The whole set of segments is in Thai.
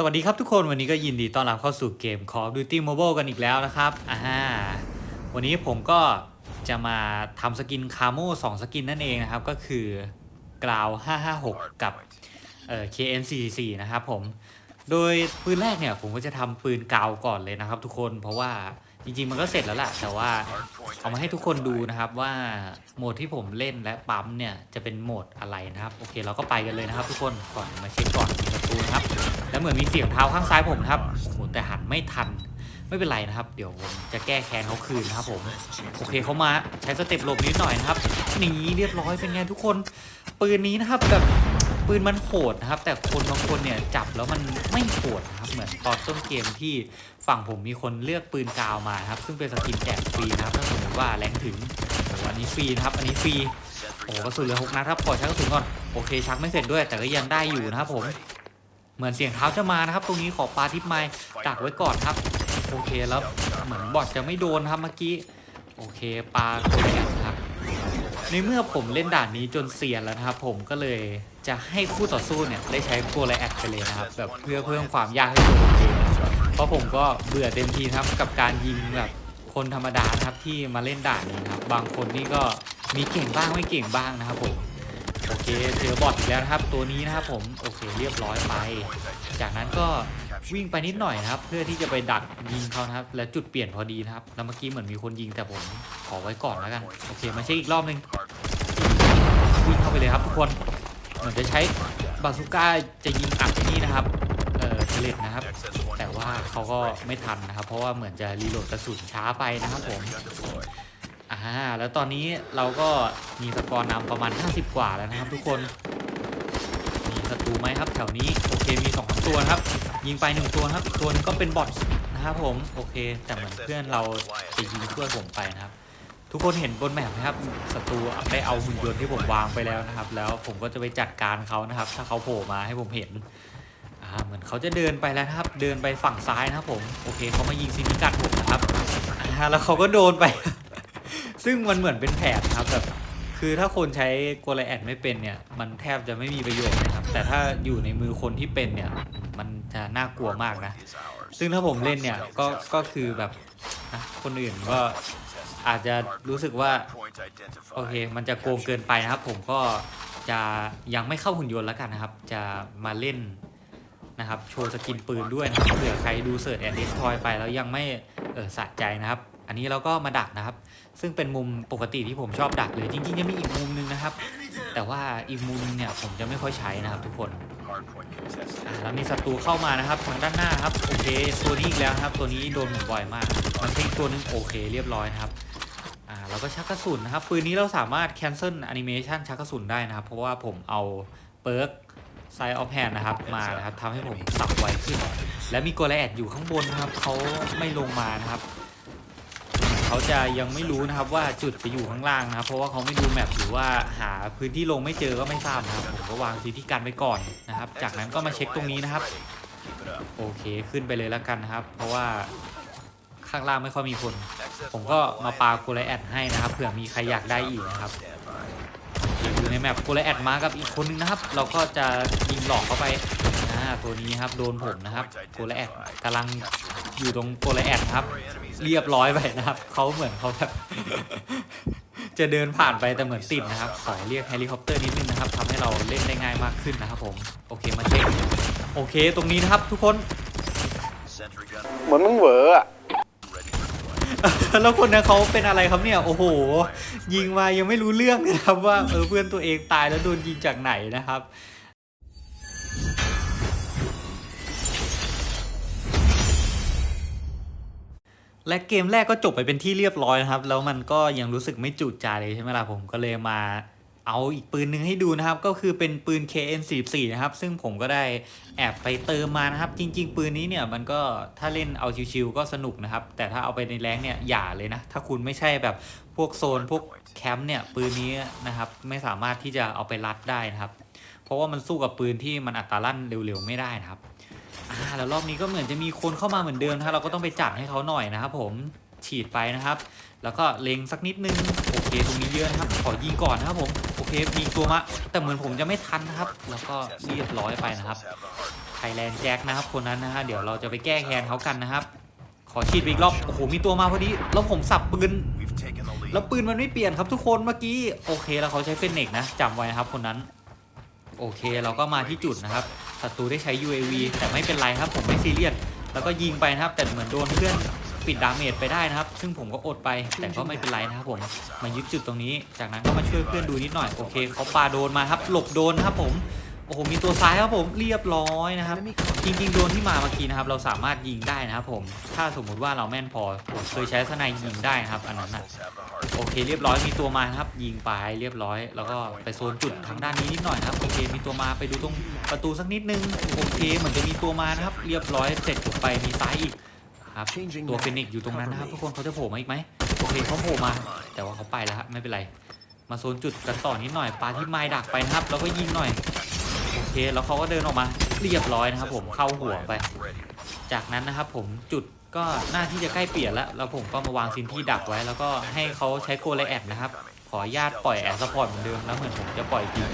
สวัสดีครับทุกคนวันนี้ก็ยินดีต้อนรับเข้าสู่เกม Call of Duty Mobile กันอีกแล้วนะครับอ่าวันนี้ผมก็จะมาทำสกินคาโม่2สกินนั่นเองนะครับ ก็คือกราว 556 กับเอ่อ KN44 นะครับผม โดยปืนแรกเนี่ยผมก็จะทำปืนกาวก่อนเลยนะครับทุกคนเพราะว่า จริงๆมันก็เสร็จแล้วแหละแต่ว่าเอามาให้ทุกคนดูนะครับว่าโหมดที่ผมเล่นและปั๊มเนี่ยจะเป็นโหมดอะไรนะครับ โอเคเราก็ไปกันเลยนะครับ ทุกคนก่อนมาเช็คก่อนมีศัตรูนะครับ แล้วเหมือนมีเสียงเท้าข้างซ้ายผมนะครับโอ้โหแต่หันไม่ทันไม่เป็นไรนะครับ เดี๋ยวผมจะแก้แค้นเขาคืนนะครับผม โอเคเขามาใช้สเต็ปหลบนิดหน่อยนะครับหนีเรียบร้อยเป็นไงทุกคน ปืนนี้นะครับแบบ ปืนมันโหดนะครับ แต่คนบางคนเนี่ยจับแล้วมันไม่โหดนะครับเหมือนตอนต้นเกมที่ฝั่งผมมีคนเลือกปืนกาวมาครับ ซึ่งเป็นสกินแจกฟรีนะครับถ้าสมมติว่าแรงถึงโอ้อันนี้ฟรีนะครับ อันนี้ฟรีโอ้กระสุนเหลือหกนัดครับขอชักกระสุนก่อนโอเคชักไม่เสร็จด้วย แต่ก็ยังได้อยู่นะครับผมเหมือนเสียงเท้าจะมานะครับ ตรงนี้ขอปาทิปไม้ดักไว้ก่อนครับ โอเคแล้วเหมือนบอทจะไม่โดนครับเมื่อกี้โอเคปาตัวแอนครับ ในเมื่อผมเล่นด่านนี้จนเสียนแล้วนะครับผมก็เลยจะให้คู่ต่อสู้เนี่ยได้ใช้โกลแอดไปเลยนะครับแบบเพื่อเพิ่มความยากให้ตัวเองเพราะผมก็เบื่อเต็มทีครับกับการยิงแบบคนธรรมดาครับที่มาเล่นด่านนี้นะครับ บางคนนี่ก็มีเก่งบ้างไม่เก่งบ้างนะครับผมโอเคเจอบอทอีกแล้วนะครับตัวนี้นะครับผมโอเคเรียบร้อยไป จากนั้นก็ วิ่งไปนิดหน่อยครับ เพื่อที่จะไปดักยิงเขานะครับ และจุดเปลี่ยนพอดีนะครับ แล้วเมื่อกี้เหมือนมีคนยิงแต่ผมขอไว้ก่อนแล้วกัน โอเค มาเช็คอีกรอบหนึงวิ่งเข้าไปเลยครับทุกคน เหมือนจะใช้บาซูก้าจะยิงอัดนี่นะครับ เออเทเลตนะครับ แต่ว่าเขาก็ไม่ทันนะครับ เพราะว่าเหมือนจะรีโหลดกระสุนช้าไปนะครับผมอ่าแล้วตอนนี้เราก็มีสกอร์นำประมาณ 50 กว่าแล้วนะครับ ทุกคน มีศัตรูไหมครับแถวนี้ โอเคมี2องสตัวครับ ยิงไปหนึ่งตัวครับตัวนึงก็เป็นบอทนะครับผมโอเค แต่เหมือนเพื่อนเราจะยิงช่วยผมไปนะครับ ทุกคนเห็นบนแมปนะครับศัตรูได้เอาหุ่นยนต์ที่ผมวางไปแล้วนะครับ แล้วผมก็จะไปจัดการเขานะครับ ถ้าเขาโผล่มาให้ผมเห็นอ่าเหมือนเขาจะเดินไปแล้วนะครับ เดินไปฝั่งซ้ายนะครับผมโอเคเขามายิงซินิกัดผมนะครับอ่าแล้วเขาก็โดนไป ซึ่งมันเหมือนเป็นแผนครับแบบคือถ้าคนใช้โกลแอดไม่เป็นเนี่ย มันแทบจะไม่มีประโยชน์นะครับ แต่ถ้าอยู่ในมือคนที่เป็นเนี่ย มัน จะน่ากลัวมากนะ ซึ่งถ้าผมเล่นเนี่ยก็ก็คือแบบนะคนอื่นก็อาจจะรู้สึกว่าโอเค มันจะโกงเกินไปนะครับ ผมก็จะยังไม่เข้าหุ่นยนต์แล้วกันนะครับ จะมาเล่นนะครับโชว์สกินปืนด้วยนะครับเผื่อใครดูเสิร์ชแอนดิสทอยไปแล้วยังไม่เออสะใจนะครับ อันนี้เราก็มาดักนะครับ ซึ่งเป็นมุมปกติที่ผมชอบดักเลยจริงๆจะมีอีกมุมนึงนะครับ แต่ว่าอีกมุมนึงเนี่ยผมจะไม่ค่อยใช้นะครับทุกคนอ่า แล้วมีศัตรูเข้ามานะครับทางด้านหน้าครับโอเคตัวนี้อีกแล้วนะครับ ตัวนี้โดนผมบ่อยมาก มันทิ้งตัวนึงโอเคเรียบร้อยนะครับอ่าเราก็ชักกระสุนนะครับปืนนี้เราสามารถ cancel animation ชักกระสุนได้นะครับ เพราะว่าผมเอาเปิร์ก side of hand นะครับมานะครับทำให้ผมสับไวขึ้น และมีโกลแอดอยู่ข้างบนนะครับเขาไม่ลงมานะครับ เขาจะยังไม่รู้นะครับว่าจุดไปอยู่ข้างล่างนะครับเพราะว่าเขาไม่ดูแมปหรือว่าหาพื้นที่ลงไม่เจอก็ไม่ทราบนะครับผมก็วางทีที่กันไว้ก่อนนะครับ จากนั้นก็มาเช็คตรงนี้นะครับ โอเคขึ้นไปเลยแล้วกันนะครับ เพราะว่าข้างล่างไม่ค่อยมีคน ผมก็มาปาโกลแอดให้นะครับ เผื่อมีใครอยากได้อีกนะครับอยู่ในแมปโกลแอดมากับอีกคนนึงนะครับ เราก็จะยิงหลอกเข้าไปอ่าตัวนี้ครับโดนผมนะครับโกลแอดกำลังอยู่ตรงโกลแอดครับ เรียบร้อยไปนะครับ เขาเหมือนเขาแบบ จะเดินผ่านไปแต่เหมือนติดนะครับ ขอเรียกเฮลิคอปเตอร์นิดนึงนะครับทำให้เราเล่นได้ง่ายมากขึ้นนะครับผมโอเคมาเช็คโอเค ตรงนี้นะครับทุกคนเหมือนมึงเหวออะแล้วคนนั้นเขาเป็นอะไรครับเนี่ย โอ้โห ยิงมายังไม่รู้เรื่องเลยนะครับว่าเออเพื่อนตัวเองตายแล้วโดนยิงจากไหนนะครับ และเกมแรกก็จบไปเป็นที่เรียบร้อยนะครับ แล้วมันก็ยังรู้สึกไม่จุใจเลยใช่ไหมล่ะผมก็เลยมาเอาอีกปืนหนึ่งให้ดูนะครับ ก็คือเป็นปืน KN44 นะครับ ซึ่งผมก็ได้แอบไปเติมมานะครับ จริง ๆ ปืนนี้เนี่ยมันก็ถ้าเล่นเอาชิวๆก็สนุกนะครับ แต่ถ้าเอาไปในแรงเนี่ยอย่าเลยนะ ถ้าคุณไม่ใช่แบบพวกโซนพวกแคมป์เนี่ยปืนนี้นะครับไม่สามารถที่จะเอาไปรัดได้นะครับ เพราะว่ามันสู้กับปืนที่มันอัตราลั่นเร็วๆไม่ได้นะครับ แล้วรอบนี้ก็เหมือนจะมีคนเข้ามาเหมือนเดิมนะครับเราก็ต้องไปจัดให้เขาหน่อยนะครับผมฉีดไปนะครับ แล้วก็เล็งสักนิดนึงโอเคตรงนี้เยอะนะครับ ขอยิงก่อนนะครับผมโอเคมีตัวมาแต่เหมือนผมจะไม่ทันนะครับ แล้วก็เรียบร้อยไปนะครับไทยแลนด์แจ็คนะครับคนนั้นนะฮะเดี๋ยวเราจะไปแก้แค้นเขากันนะครับ ขอฉีดไปอีกรอบโอ้โหมีตัวมาพอดีแล้วผมสับปืนแล้วปืนมันไม่เปลี่ยนครับทุกคนเมื่อกี้โอเคแล้วเขาใช้เฟนเนกนะจำไว้นะครับคนนั้น โอเคเราก็มาที่จุดนะครับ ศัตรูได้ใช้ UAV แต่ไม่เป็นไรครับผมไม่ซีเรียสแล้วก็ยิงไปนะครับ แต่เหมือนโดนเพื่อนปิดดาเมจไปได้นะครับ ซึ่งผมก็อดไปแต่ก็ไม่เป็นไรนะครับผมมายึดจุดตรงนี้ จากนั้นก็มาช่วยเพื่อนดูนิดหน่อยโอเคเขาปาโดนมาครับหลบโดนครับผม โอ้โหมีตัวซ้ายครับผมเรียบร้อยนะครับ จริงๆโดนที่มาเมื่อกี้นะครับ เราสามารถยิงได้นะครับผมถ้าสมมุติว่าเราแม่นพอผมเคยใช้สไนด์ยิงได้นะครับอันนั้นนะ Hostiles have the hard โอเคเรียบร้อยมีตัวมานะครับยิงไปเรียบร้อย แล้วก็ไปโซนจุดทางด้านนี้นิดหน่อยนะครับโอเคมีตัวมาไปดูตรงประตูสักนิดนึงโอเคเหมือนจะมีตัวมานะครับ เรียบร้อยเสร็จผมไปมีซ้ายอีกครับตัวฟินิกซ์อยู่ตรงนั้นนะครับทุกคนเขาจะโผล่มาอีกไหมโอเคเขาโผล่มา แต่ว่าเขาไปแล้วฮะไม่เป็นไร มาโซนจุดกันต่อนิดหน่อยปาที่ไม้ดักไปนะครับ แล้วก็ยิงหน่อยโอเค แล้วเขาก็เดินออกมาเรียบร้อยนะครับผมเข้าหัวไป ready. จากนั้นนะครับผมจุดก็น่าที่จะใกล้เปลี่ยนแล้วแล้วผมก็มาวางซินที่ดักไว้ แล้วก็ให้เขาใช้โกลแอดนะครับ ขออนุญาตปล่อยแอดสปอร์ตเหมือนเดิมแล้วเหมือนผมจะปล่อยจริง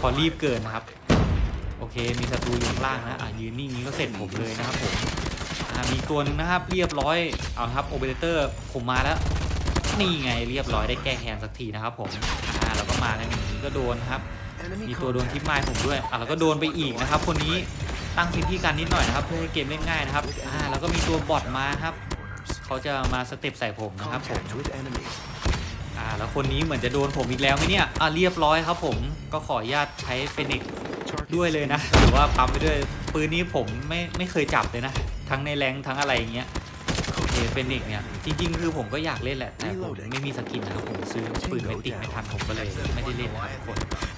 พอรีบเกินนะครับ โอเค มีศัตรูอยู่ข้างล่างนะอะยืนนิ่งนี้ก็เสร็จผมเลยนะครับผมอะมีตัวหนึ่งนะครับ เรียบร้อยเอาละครับโอเปอเรเตอร์ผมมาแล้วนี่ไงเรียบร้อยได้แก้แค้นสักทีนะครับผมอ่าแล้วก็มากันอย่างนี้ก็โดนครับ มีตัวโดนทิปไม้ผมด้วยอะแล้วก็โดนไปอีกนะครับ คนนี้ตั้งพื้นที่กันนิดหน่อยนะครับ เพื่อให้เกมเล่นง่ายนะครับอ่าแล้วก็มีตัวบอทมาครับเขาจะมาสเต็ปใส่ผมนะครับผมอ่าแล้วคนนี้เหมือนจะโดนผมอีกแล้วไหมเนี่ยอ่าเรียบร้อยครับผมก็ขออนุญาตใช้เฟนิกซ์ด้วยเลยนะหรือว่าปั๊มไปด้วยปืนนี้ผมไม่ไม่เคยจับเลยนะ ทั้งในแรงค์ทั้งอะไรอย่างเงี้ยโอเคเฟนิกซ์เนี่ยจริงๆ คือผมก็อยากเล่นแหละแต่ผมไม่มีสกินนะครับผมซื้อปืนไม่ติดไม่ทันผมก็เลยไม่ได้เล่นนะครับทุกคนโอ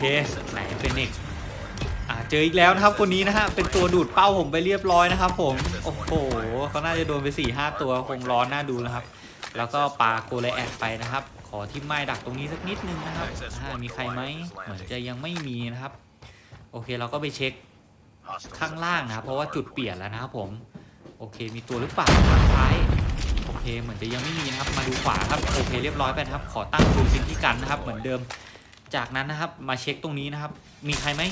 เคไหนเฟนิกอ่าเจออีกแล้วนะครับคนนี้นะฮะเป็นตัวดูดเป้าผมไปเรียบร้อยนะครับ ผมโอ้โหเขาน่าจะโดนไป4ี่ห้าตัวคงร้อนน่าดูนะครับ แล้วก็ปาโกเลแอดไปนะครับ ขอที่ไม้ดักตรงนี้สักนิดนึงนะครับมีใครไหมเหมือนจะยังไม่มีนะครับ โอเคเราก็ไปเช็คข้างล่างนะครับ เพราะว่าจุดเปลี่ยนแล้วนะครับผมโอเค มีตัวหรือเปล่าทางซ้ายโอเคเหมือนจะยังไม่มีนะครับมาดูขวาครับโอเคเรียบร้อยไปนะครับ ขอตั้งปืนซิงที่กันนะครับ เหมือนเดิม จากนั้นนะครับมาเช็คตรงนี้นะครับ มีใครไหม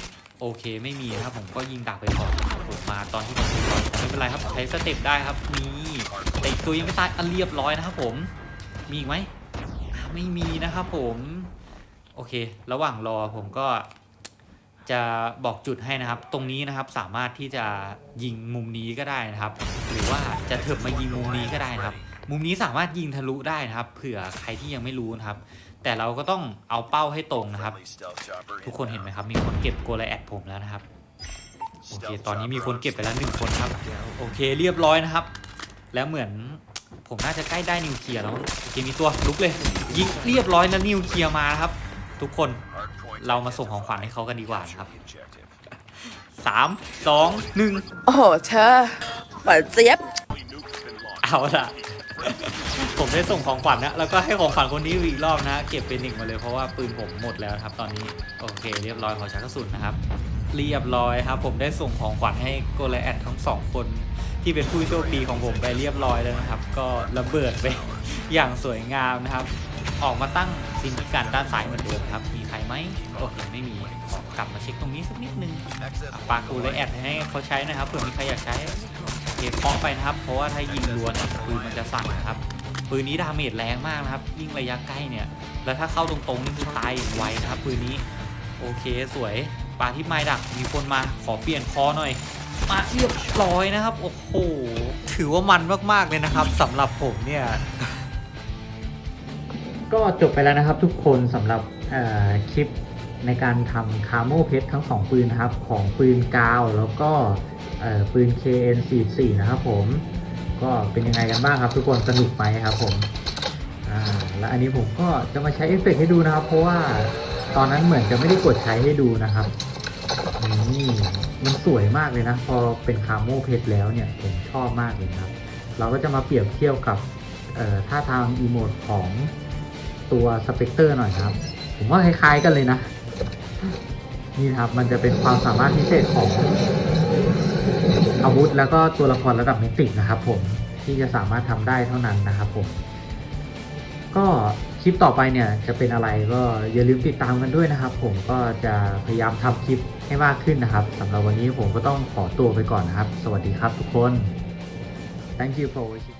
โอเคไม่มีนะครับ ผมก็ยิงดักไปก่อนผมมาตอนที่ผมยิงก่อนไม่เป็นไรครับใช้สเต็ปได้ครับนี่แต่ตัวยังไม่ตายอันเรียบร้อยนะครับผม มีอีกไหมไม่มีนะครับผมโอเค ระหว่างรอผมก็จะบอกจุดให้นะครับ ตรงนี้นะครับสามารถที่จะยิงมุมนี้ก็ได้นะครับ หรือว่าจะเถิบมายิงมุมนี้ก็ได้นะครับ มุมนี้สามารถยิงทะลุได้นะครับ เผื่อใครที่ยังไม่รู้นะครับ แต่เราก็ต้องเอาเป้าให้ตรงนะครับ Friendly stealth chopper ทุกคนเห็นไหมครับ มีคนเก็บโกลแอดผมแล้วนะครับ โอเค ตอนนี้มีคนเก็บไปแล้วหนึ่งคนครับ โอเค เรียบร้อยนะครับ แล้วเหมือนผมน่าจะใกล้ได้นิวเคลียร์แล้วมั้งโอเคมีตัวลุกเลย ยิงเรียบร้อยนะนิวเคลียร์มานะครับ ทุกคน Hard point เรามาส่งของขวัญให้เขากันดีกว่านะครับ the objective. สามสองหนึ่งโอ้โหเธอหวานเจี๊ยบเอาละ ผมได้ส่งของขวัญนะแล้วก็ให้ของขวัญคนนี้อีกรอบนะ เก็บเป็นหนึ่งมาเลยเพราะว่าปืนผมหมดแล้วครับตอนนี้โอเค เรียบร้อยขอชักกระสุนนะครับ เรียบร้อยครับ ผมได้ส่งของขวัญให้โกลแอดทั้งสองคน ที่เป็นผู้โชคดีของผมไปเรียบร้อยแล้วนะครับ ก็ระเบิดไปอย่างสวยงามนะครับ ออกมาตั้งซินพิการด้านซ้ายเหมือนเดิมครับ มีใครไหมโอเคไม่มีขอกลับมาเช็คตรงนี้สักนิดนึง Access อะปากูเลยแอดให้เขาใช้นะครับเผื่อมีใครอยากใช้โอเคเคาะไปนะครับ เพราะว่าถ้ายิงรัวนปืนมันจะสั่นนะครับ ปืนนี้ดาเมจแรงมากนะครับยิ่งระยะใกล้เนี่ย แล้วถ้าเข้าตรงๆนี่คือตายอย่างไวนะครับปืนนี้โอเคสวยปาที่ไม้ดักมีคนมาขอเปลี่ยนคอหน่อย มาเรียบร้อยนะครับ โอ้โห ถือว่ามันมากๆเลยนะครับสำหรับผมเนี่ย ก็จบไปแล้วนะครับทุกคนสำหรับคลิปในการทำคาโมเพชรทั้งสองปืนนะครับ ของปืนกาวแล้วก็เอ่อปืน KN44 นะครับผม ก็เป็นยังไงกันบ้างครับ ทุกคนสนุกไหมครับ ผมอ่าแล้วอันนี้ผมก็จะมาใช้เอฟเฟกต์ให้ดูนะครับ เพราะว่าตอนนั้นเหมือนจะไม่ได้กดใช้ให้ดูนะครับนี่มันสวยมากเลยนะ พอเป็นคาโมเพชรแล้วเนี่ยผมชอบมากเลยครับ เราก็จะมาเปรียบเทียบกับท่าทางอีโมดของตัวสเปกเตอร์หน่อยครับ ผมว่าคล้ายๆกันเลยนะ นี่ครับมันจะเป็นความสามารถพิเศษของ อาวุธแล้วก็ตัวละครระดับเมตินะครับผมที่จะสามารถทำได้เท่านั้นนะครับผม ก็คลิปต่อไปเนี่ยจะเป็นอะไรก็อย่าลืมติดตามกันด้วยนะครับ ผมก็จะพยายามทำคลิปให้มากขึ้นนะครับสำหรับวันนี้ผมก็ต้องขอตัวไปก่อนนะครับ สวัสดีครับทุกคน thank you for watching